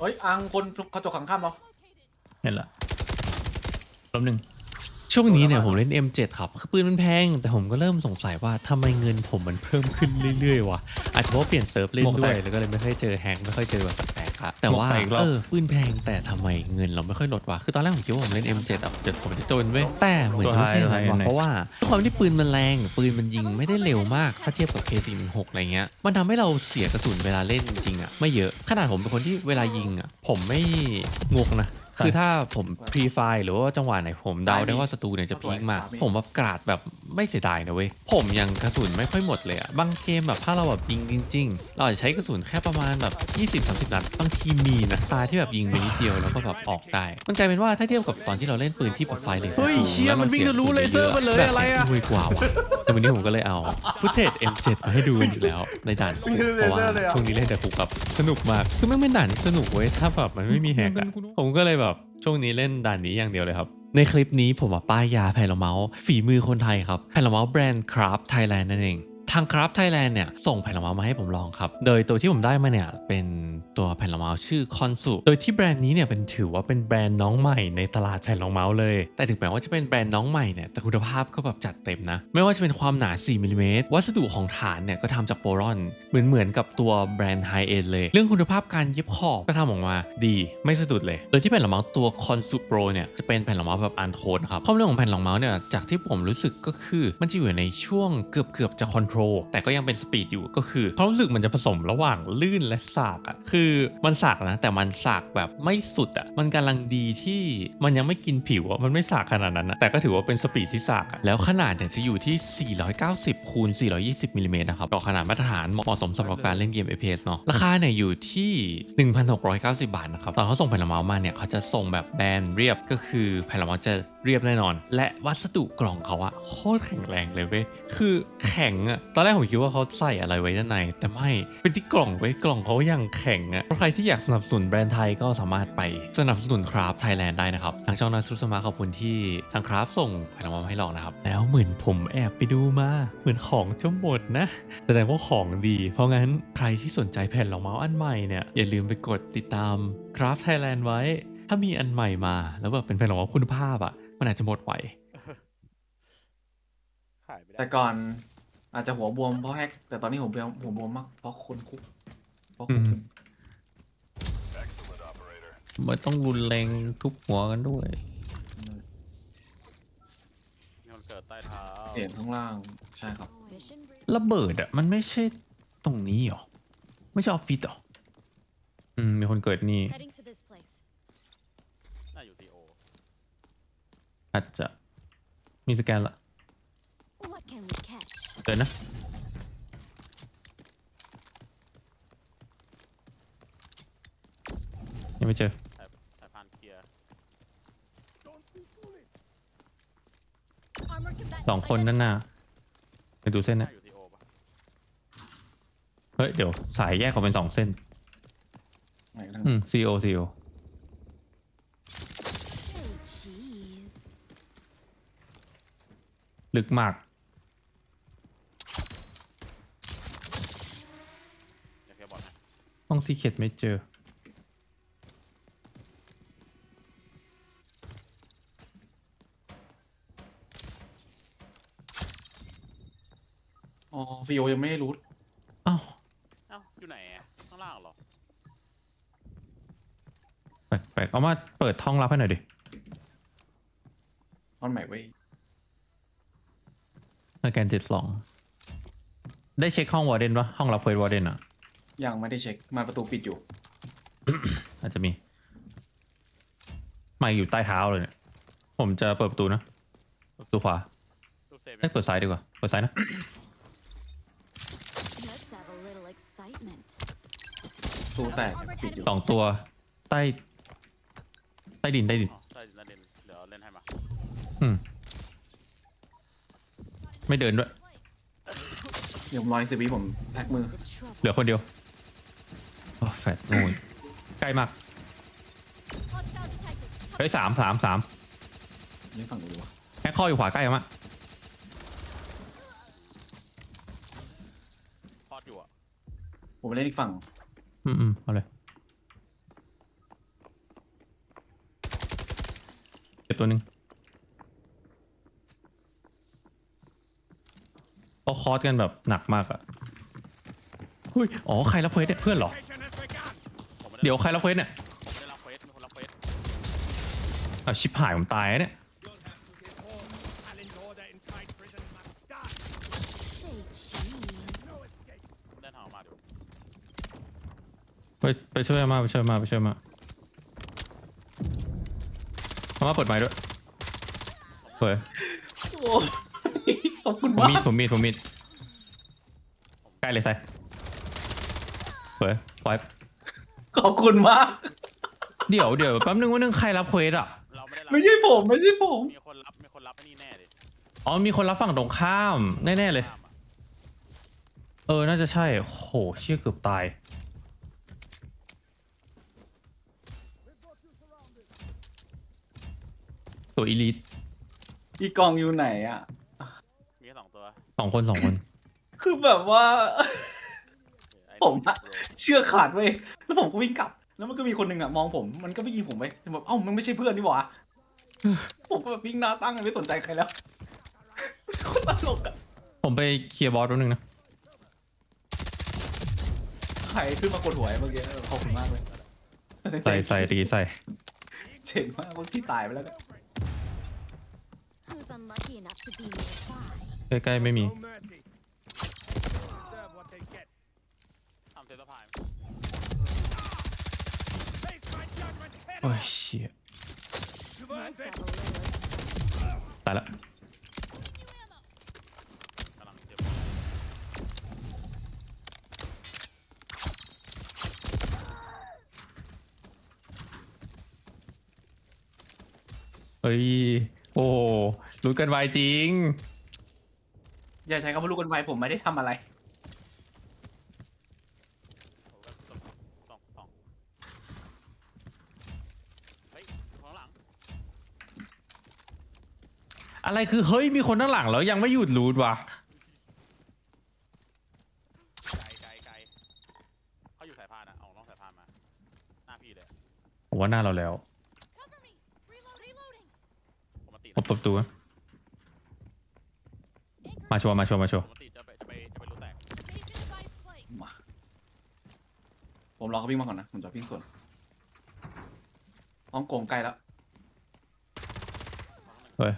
เฮ้ยอังคนเขาจกขังข้ามเหรอเห็นละรอบหนึ่งช่วงนี้เนี่ยผมเล่น M7 ครับคือปืนมันแพง แต่ผมก็เริ่มสงสัยว่าทำไมเงินผมมันเพิ่มขึ้นเรื่อยๆวะอาจจะเพราะว่าเปลี่ยนเซิร์ฟเล่นด้วย แล้วก็เลยไม่ค่อยเจอแฮงค์ไม่ค่อยเจอแบบแป ลกๆอะแต่ว่าเออปืนแพงแต่ทำไมเงินเราไม่ค่อยลดวะคือตอนแรกผมคิดว่าผมเล่น M7 อะจะผมจะจนเว้ยแต่เหมือนจะไม่ใช่อย่างนั้นวะเพราะว่าด้วยความที่ปืนมันแรงปืนมันยิงไม่ได้เร็วมากถ้าเทียบกับ K416 อะไรเงี้ยมันทำให้เราเสียกระสุนเวลาเล่นจริงๆอะไม่เยอะขนาดผมเป็นคนที่เวลายิงอะผมไม่งกนะ คือถ้าผมพรีไฟหรือว่าจังหวะไหนผมเดาได้ว่าศัตรูเนี่ยจะพีคมาก ผมแบบกราดแบบไม่เสียดายนะเว้ย ผมยังกระสุนไม่ค่อยหมดเลยอะบางเกมแบบถ้าเราแบบยิงจริง ๆ เราอาจจะใช้กระสุนแค่ประมาณแบบ 20-30 นัด บางทีมีนะสไตล์ที่แบบยิงไปนิดเดียวแล้วก็แบบออกได้ มันกลายเป็นว่าถ้าเทียบกับตอนที่เราเล่นปืนที่แบบไฟเลยสูงเฮ้ยๆเชี่ยแล้วมันวิ่งทะลุเลเซอร์มาเลยแบบอะไรอะรวยกว่าว่ะแต่วันนี้ผมก็เลยเอาฟุตเทจ M7 มาให้ดูกันอยู่แล้วในด่านคุกเพราะว่าช่วงนี้เล่นแต่คุกแบบสนุกมาก คือแม่งเป็นด่านที่สนุกเว้ยถ้าแบบมันไม่มีแฮกอะผมก็เลยแบบ ช่วงนี้เล่นด่านนี้อย่างเดียวเลยครับ ในคลิปนี้ผมมาป้ายยาแผ่นละเมาส์ฝีมือคนไทยครับแผ่นละเมาส์แบรนด์คราฟไทยแลนด์นั่นเอง ทางคราฟไทยแลนด์เนี่ยส่งแผ่นละเมาส์มาให้ผมลองครับ โดยตัวที่ผมได้มาเนี่ยเป็นตัวแผ่นละเมาส์ชื่อคอนสุโดยที่แบรนด์นี้เนี่ยเป็นถือว่าเป็นแบรนด์น้องใหม่ในตลาดแผ่นละเมาส์เลย แต่ถึงแม้ว่าจะเป็นแบรนด์น้องใหม่เนี่ยแต่คุณภาพก็แบบจัดเต็มนะ ไม่ว่าจะเป็นความหนา 4มิลลิเมตรวัสดุของฐานเนี่ยก็ทำจากโปรอน เหมือนเหมือนกับตัวแบรนด์ไฮเอ็นเลย เรื่องคุณภาพการเย็บขอบก็ทำออกมาดีไม่สะดุดเลย โดยที่แผ่นรองเมาส์ตัวคอนสุโปรเนี่ยจะเป็นแผ่นรองเมาส์แบบอันโทนครับข้อเรื่องของแผ่นรองเมาเนี่ยจากที่ผมรู้สึกก็คือมันจะอยู่ในช่วงเกือบเกือบจะคอนโทรลแต่ก็ยังเป็นสปีดอยู่ก็คือความรู้สึกมันจะผสมระหว่างลื่นและสากอะคือมันสากนะแต่มันสากแบบไม่สุดอะมันกำลังดีที่มันยังไม่กินผิวอะมันไม่สากขนาดนั้นนะแต่ก็ถือว่าเป็นสปีดที่สากอะแล้วขนาดเนี่ยจะอยู่ที่ 490คูณ420มิลลิเมตรนะครับต่อขนาดมาตรฐานเหมาะสมสำหรับการเล่นเกม FPS เนาะราคาเนี่ยอยู่ที่ 1,690 บาทนะครับตอนเขาส่งแผ่นละเมาส์มาเนี่ยเขาจะส่งแบบแบนเรียบก็คือแผ่นละเมาส์จะเรียบแน่นอน และวัสดุกล่องเขาอะโคตรแข็งแรงเลยเว้ยคือแข็งอะ อนแรกผมคิดว่าเขาใส่อะไรไว้ด้านใน แต่ไม่เป็นที่กล่องไว้กล่องเขายังแข็งอะใครที่อยากสนับสนุนแบรนด์ไทยก็สามารถไปสนับสนุนคราฟไทยแลนด์ได้นะครับ ทางช่องนัทสุสมาขอบคุณที่ทางคราฟส่งแผ่นละเมาส์มาให้ลองนะครับ แล้วเหมือนผมแอบไปดูมาเหมือนของจะหมดนะแสดงว่าของดี เพราะงั้นใครที่สนใจแผ่นรองเมาส์อันใหม่เนี่ยอย่าลืมไปกดติดตาม Craft Thailand ไว้ ถ้ามีอันใหม่มา แล้วแบบเป็นแผ่นรองเมาส์คุณภาพอะ่ะมันอาจจะหมดไวขายไม่ได้แต่ก่อน อาจจะหัวบวมเพราะแฮกแต่ตอนนี้หัวบวมหัวบวมมากเพราะคนคุกเพราะคนคุกมันต้องรุนแรงทุบหัวกันด้วยมีคนเกิดใต้เท้าเห็นข้างล่างใช่ครับระเบิดอะ่ะมันไม่ใช่ตรงนี้หรอไม่ใช่ออฟฟิศหรออืมมีคนเกิดนี่ Heading to this place. น่าอยู่ทีโออาจจะมีสแกนละ กิดนะยังไม่เจอสายสายพานเคลียร์ Armor combatant สองคนด้านหน้าไปดูเส้นน่านะอยู่ทีโอปะเฮ้ย เดี๋ยว สายแยกออกเป็นสองเส้น ไหนทั้งอืม CO CO Say cheese. ลึกมาก อย่าเคลียร์บอลนะ ห้ องซีเคดไม่เจอ อ๋อซีโอยังไม่ได้รู้อ้าวเอ้าอยู่ไหนอะข้างล่างเหรอ แปลกๆเอามาเปิดห้องรับให้หน่อยดิตอนใหม่ไว้ยสแกนเจ็ดสองได้เช็คห้องวอร์เดนปะห้องรับเฟสวอร์เดนอะ ยังไม่ได้เช็คมันประตูปิดอยู่ อาจจะมีไม่อยู่ใต้เท้าเลยเนี่ย ผมจะเปิดประตูนะประตูขวารูปเซฟเอ้ยเปิดซ้ายดีกว่า เปิดซ้ายนะ Let's have a little excitement. ประตูแตกปิดอยู่สองตัวใต้ใต้ดินใต้ดิน อ๋อใช่นั่นเล่นเดี๋ยวเล่นให้มาอืม ไม่เดินด้วย เดี๋ยวผมรออีกสิบวิผมแท็กมือ It's a trouble. เหลือคนเดียว โอ้แฟดโอ้ยใกล้มากเฮ้ยสามสามสามนี่ฝั่งกูวะแค่ข้ออยู่ขวาใกล้มากพอดอยู่อะผมไปเล่นอีกฝั่งอืมอืมเอาเลยเจ็บตัวหนึ่งเขาคอสกันแบบหนักมากอะ่ะเฮ้ยอ๋อ ใครรับเพลเนี่ยเพื่อนเหรอ เดี๋ยวใครรับเควสเนี่ยผมไม่ได้รับเควสมีคนรับเควสอะชิบหายผมตายแล้วเนี่ย Say cheese. เดินทางออกมาดูไปไปช่วยอามาไปช่วยอามาไปช่วยอามาอามาเปิดไมค์ด้วยเฮ้ยโอ้ยขอบคุณผมมากมีดผมมีดผมมีดใกล้เลยใส่เฮ้ยไฟ ขอบคุณมาก เดี๋ยวเดี๋ยวแป๊บนึงว่านึงใครรับเควสอะ เราไม่ได้รับไม่ใช่ผมไม่ใช่ผม มีคนรับมีคนรับไอ้นี่แน่เลยอ๋อมีคนรับฝั่งตรงข้าม แน่ ๆ เลยข้ามอะเออ น่าจะใช่ โห เชี่ยเกือบตาย ตัวอีลิทอีกองอยู่ไหนอะ มีแค่สองตัวสองคนสองคน คือแบบว่า ไอ้ผมอะโรเชื่อขาดเว้ยแล้ว ผมก็วิ่งกลับ แล้วมันก็มีคนหนึ่งอะมองผม มันก็ไม่ยิงผมไปแบบเอ้ามันไม่ใช่เพื่อนนี่หว่า ผมก็แบบวิ่งหน้าตั้งเลยไม่สนใจใครแล้วโคตรตลกอะผมไปเคลียร์บอสแป๊บนึงนะ ใครขึ้นมากดหัวไอ้เมื่อกี้ขอบคุณมากเลยใส่ใส่ตีใส่ เจ๋งมากว่าที่ตายไปแล้วเนี่ย Who's unlucky enough to be nearby? ใกล้ๆไม่มีทำเซตพาย โอ้ยเชี่ยตายละกำลังเจ็บเฮ้ย โอ้รู้กันไวจริง อย่าใช้คำว่าลูกกันไวผมไม่ได้ทำอะไร ผมก็สองสองสองเฮ้ยข้างหลัง อะไรคือเฮ้ยมีคนข้างหลังแล้วยังไม่หยุดรูดว่ะไกลไกลไกลเขาอยู่สายพานอะเอาน้องสายพานมา หน้าพี่เลย ผมว่าหน้าเราแล้ว Cover me. Reload. Reloading. ผมมาตีผมเปิดประตูนะมาชัวร์มาชัวร์มาชัวผร์มมาตีจะไปจะไปจะไปรู้แตก Station device placed. มาผมรอเขาวิ่งมาก่อนนะ ผมจะวิ่งสวนห้องโกงใกล้แล้วเฮ้ย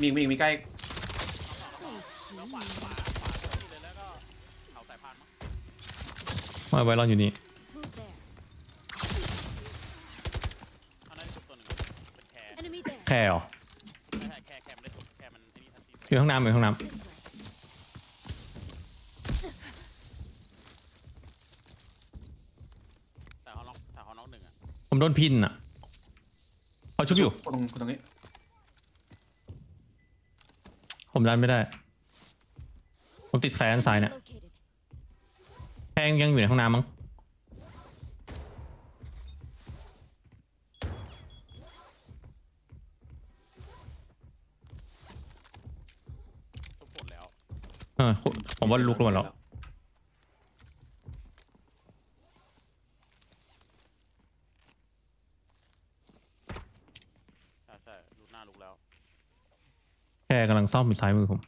มีมีมีใกล้ Say แล้วขวา cheese. ขวาขวานี่เลยแล้วก็เอาสายพานมั้งมาไวรอนอยู่นี่ Move there. อันนั้นตัวหนึ่งเป็นแคร์ Enemy there. แค่เหรอไม่ใช่แคร์แคร์มันได้สุดแคร์มันไอ้นี่ทันทีอยู่ห้องน้ำอยู่ห้องน้ This way. แต่เขาน้องแต่เขาน้องหนึ่งอะำผมโดนพินอะเขาชุบอยู่ตรงตรงนี้ ผมดันไม่ได้ ผมติดแคลนซ้ายเนี่ย Located. แพงยังอยู่ในห้องน้ำมั้งทุกผลแล้ว เออผมว่าลุกลงมาแล้ว ใช่ใช่ลุกหน้าลุกแล้ว แค่ กำลังซ่อมอยู่ซ้ายมือผม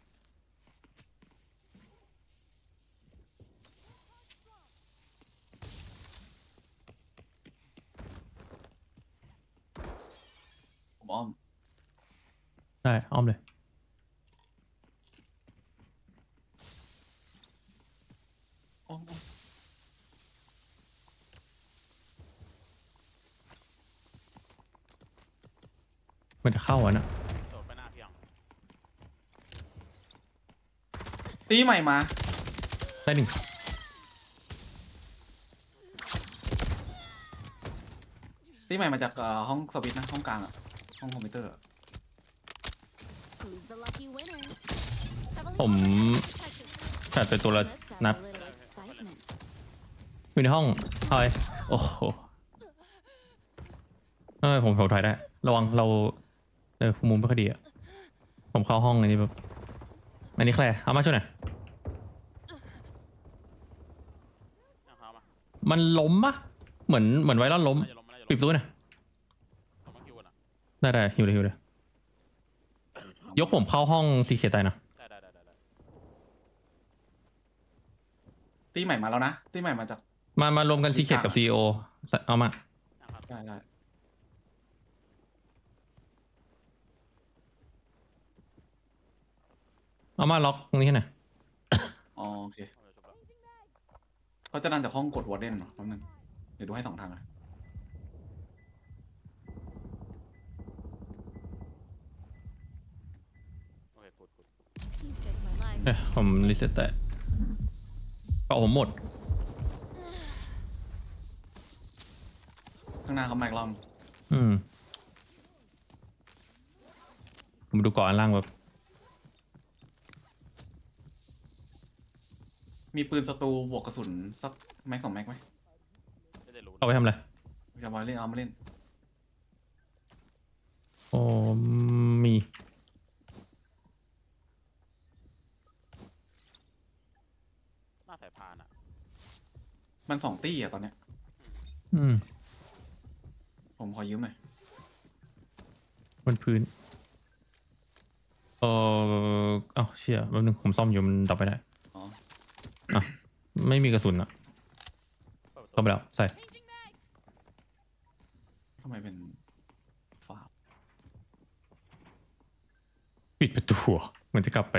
ผมอ้อม ได้อ้อมเลย อ้อมอ้อมมันจะเข้าอะนะ โดดไปหน้าพี่ยัง ตีใหม่มา ได้หนึ่งตีใหม่มาจากเอ่อห้องสวิตช์นะห้องกลางอะห้องคอมพิวเตอร์อะ Who's the lucky winner? Have a ผม little detective. จัดไปตัวละ Let's have นัด a little excitement. อยู่ในห้องทอยโอ้โหเออผมผมถอยได้ ระวังเราเออมุมไม่ค่อยดีอะผมเข้าห้องอันนี้แบบ อันนี้แคลร์เอามาช่วยหน่อยยังเขามามันล้มปะเหมือนเหมือนไวรัลล้ม น่าจะล้มน่าจะปิดล้มประตูหน่อยผมมาคิวกันอะได้ได้หิวเลยหิวเลยยกผมเข้าห้องซีเคตได้นะได้ได้ได้ได้ได้ตีใหม่มาแล้วนะตีใหม่มาจาก มามารวมกันซีเคตกับซีโอเอามานะครับได้ได้ เอามาล็อกตรงนี้ให้หน่อยอ๋อโอเคเอาเลยจบแล้วเขาจะดันจากห้องกดวอร์เดนเหรอแป๊บนึงเดี๋ยวดูให้สองทางเลยโอเคกูดกูด You saved my life. เอ้ยผมรีเซ็ตแต่ก็ผมหมด ข้างหน้าเขาแม็กลอมอืมผมดูก่อนอันล่างแบบ มีปืนศัตรูบวกกระสุนสักแม็กสองแม็กไหมไม่ได้รู้เอาไปทำอะไรจะมาเล่นเอามาเล่นโอ้มี หน้าสายพานอะมันสองตี้อะตอนเนี้ย อืมผมขอยืมหน่อยบนพื้น เออเอ้าเชี่ยแป๊บนึงผมซ่อมอยู่มันดับไปได้อ๋ออะ ไม่มีกระสุนอะเปิดประตูเข้าไปแล้วใส่ Changing mags. ทำไมเป็นฝาปิดประตูเหรอเหมือนจะกลับไป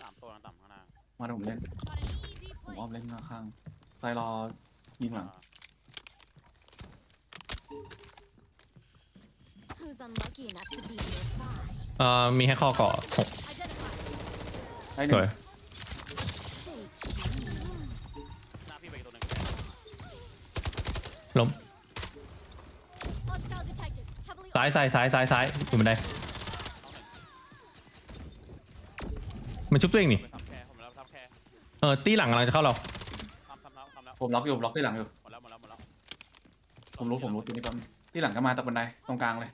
สามตัวนั้นต่ำข้างหน้ามาเดี๋ยวผมเล่น Got an easy ผมอ้อม place. เล่นข้างๆใจรอยิงหลังอ่า Who's unlucky enough to be nearby? เอ่อมีให้ข้อเกาะหก Identified. ได้หสนึ่วย ง ล้ม Hostile detected. Heavily ซ้ายซ้ายซ้ายซ้ายซ้ายอยู่บันไดมันชุบตัวเองนี่ไปทำแค่ผมแล้วทำแค่เออตีหลังกำลังจะเข้าเราทำทำแล้วทำแล้วผมล็อกอยู่ล็อกที่หลังอยู่ หมดแล้วหมดแล้วหมดแล้วผมรู้ผมรู้ตัวนี้แป๊บนึงที่หลังก็มาตะบันไดตรงกลางเลย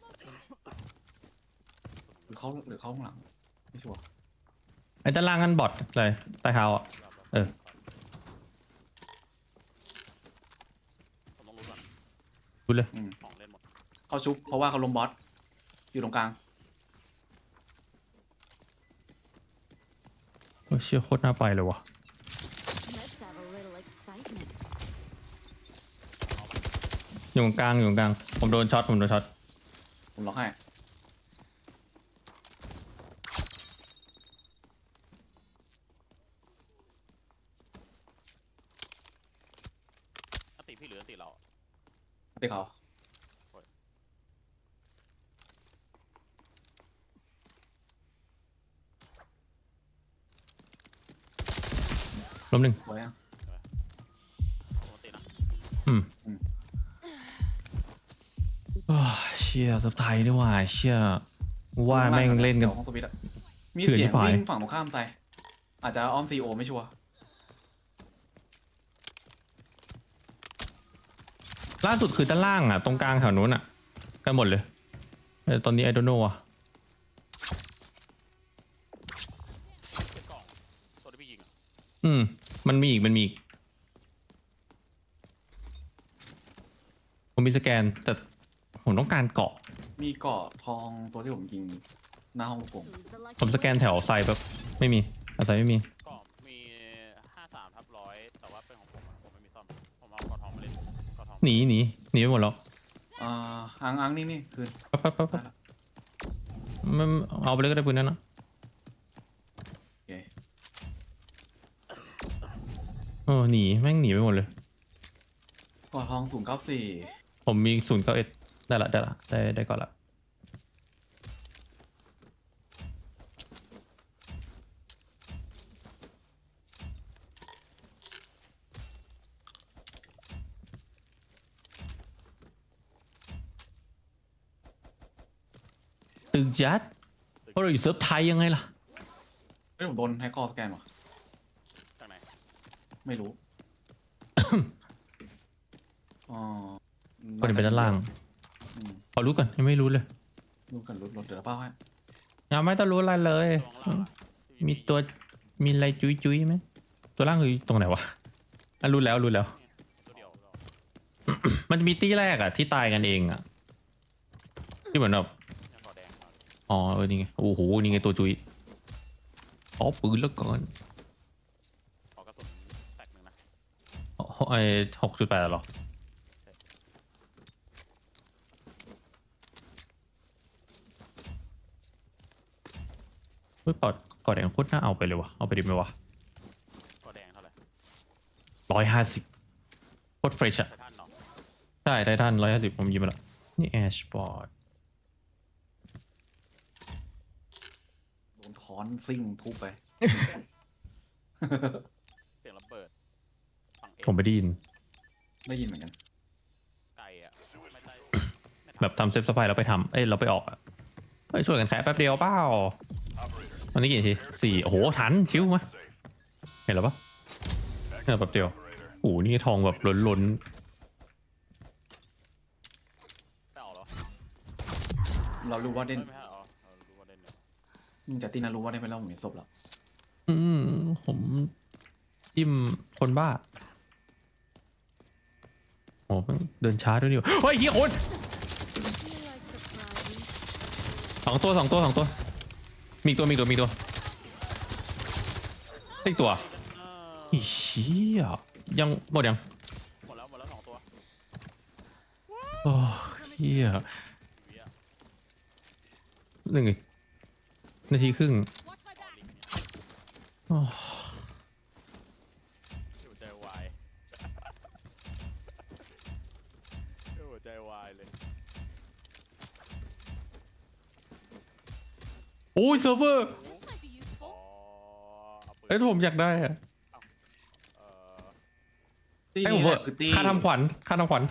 หรือเขาหรือเขาข้างหลัง ไม่ชัวร์ไอ้ด้านล่างนั่นบอทเลยใต้เท้าอะ เออ ผมต้องรู้ก่อน ดูเลย อืมของเล่นหมดเขาชุบเพราะว่าเขาล้มบอสอยู่ตรงกลาง โอ้ยเชี่ยโคตรน่าไปเลยวะ Let's have a little excitement. อยู่ตรงกลางอยู่ตรงกลาง ผมโดนช็อตผมโดนช็อตผมล็อกให้อันติพี่หรืออันติเราตีเขาล้มหนึ่งไว้ยังปกตินะอืมอืมโอ้ยเชี่ยสับไทยนี่หว่าเชี่ยว่าแม่งเล่นกัน ดี๋ยวห้องสวิตช์อะมีเถื่อนเสียงชิบหายวิ่งฝั่งตรงข้ามใส่อาจจะอ้อมซีโอไม่ชัวร์ ล่าสุดคือด้านล่างอะ ตรงกลางแถวนู้นอะ กันหมดเลยแต่ตอนนี้ไอโดโนอะเป็นกล่องตัวที่พี่ยิงอะอืม มันมีอีก มันมีอีก ผมมีสแกน แต่ผมต้องการเกาะ มีเกาะทองตัวที่ผมยิงหน้าห้องลูกโป่ง Who's the lucky ผมสแกนแถวไซแบบไม่มีอาศัยไม่มีกล่องมี หนีหนีหนีไปหมดแล้วอ่าอังอังนี่นี่คืนปั๊บปั๊บปั๊บได้ปั๊บละมันเอาไปเลยก็ได้ปืนนั้นนะโอเคเออหนีแม่งหนีไปหมดเลยเกาะทองศูนย์เก้าสี่ผมมีศูนย์เก้าเอ็ดได้ละได้ละได้ได้ก่อนละ ตึกจัดเพราะเราอยู่เซิร์ฟไทยยังไงล่ะเฮ้ยผมโดนแฮกเกอร์สแกนว่ะจากไหนไม่รู้ อ๋อคนไปด้านล่างอืมขอรู้ก่อนยังไม่รู้เลยรู้กันรุดรถเดี๋ยวเป้าให้ยังไม่ต้องรู้อะไรเลย ตัวข้างล่างอะที่มีตัวมีอะไรจุยจุยๆไหมตัวล่างคือตรงไหนวะอะรู้แล้วรู้แล้วตัวเดียวตัวเดียวมันจะมีตี้แรกอะที่ตายกันเองอะที่เหมือนแบบยังก่อแดงก่ อนอ๋อเออนี่ไง โอ้โห นี่ไงตัวจุยอ๋อปืนแล้วก่อนขอกระสุนแตกหนึ่งนะอ๋อไอหกจุดแปดหรอ เฮ้ยกอดกอดแดงโคตรน่าเอาไปเลยวะเอาไปดิไหมวะก่อแดงเท่าไหร่ร้อยห้าสิบโคตรเฟรชอะไททันเนาะใช่ไททันร้อยห้าสิบผมยิงมาแล้วนี่แอชบอร์ด โดนค้ อนซิ่งทุบไป เสียงระเบิดฝั่งเอผมไปได้ยิน ได้ยินเหมือนกัน ไกลอะไม่ได้ไม่ทันแบบทำเซฟสปายแล้วไปทำเอ้ยเราไปออกอะเฮ้ยช่วยกันแค่แป๊บเดียวเปล่าตอนนี้กี่นาทีสี่โอ้โหทันชิวมาเห็นแล้วปะเนี่ยแป๊บเดียวโอ้โหนี่ทองแบบล้นล้นไม่เอาเหรอเรารู้ว่าเด่นไม่ใช่ แต่ตีนารู้ว่าเด่นไปแล้วผมเห็นศพแล้วๆอืมผมจิ้มคนบ้า โอ้แม่งเดินช้าด้วยนี่หว่าเฮ้ยเฮียคน You like surprises? สองตัวสองตัวสองตัว มีอีกตัวมีอีกตัวมีอีกตัวอีกตัวเอออีเชี่ยยังหมดยังหมดแล้วหมดแล้วสองตัวโอ้เฮียชีวิตอะห นึ่งนาทีครึ่ง Watch my back. ลิงเนี่ยโอ้หัวใจวาย หัวใจวายเลยโอ้ยเซิร์ฟเวอร์ This might be อ๋อ useful. เอาปืนเอ้ยผมอยากได้อะเอ่อตีให้ผนี้มแหเถละอะคือตีค่าทำขวัญค่าทำขวัญ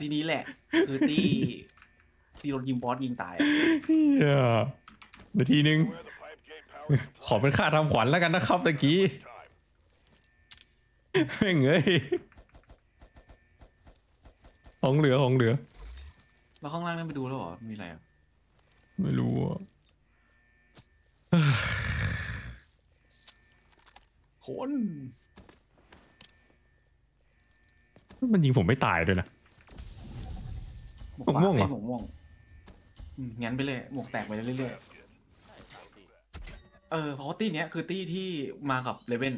ตีนี้แหละ คือตี ตีรถยิงบอสยิงตายอะเฮียนาทีหนึ่งขอเป็นค่าทำขวัญแล้วกันนะครับตะกี้แม่งเอ้ยของเหลือของเหลือ แล้วข้างล่างนั่นไปดูแล้วเหรอ มีอะไรอะไม่รู้อะคนมันยิงผมไม่ตายด้วยนะ หมวกหมวกม่วงเหรอฟ้าไอ้หมวกม่วง อืมงั้นไปเลยหมวกแตกไปเรื่อยๆ เออเพราะว่าตี้เนี้ยคือตี้ที่มากับเลเว่น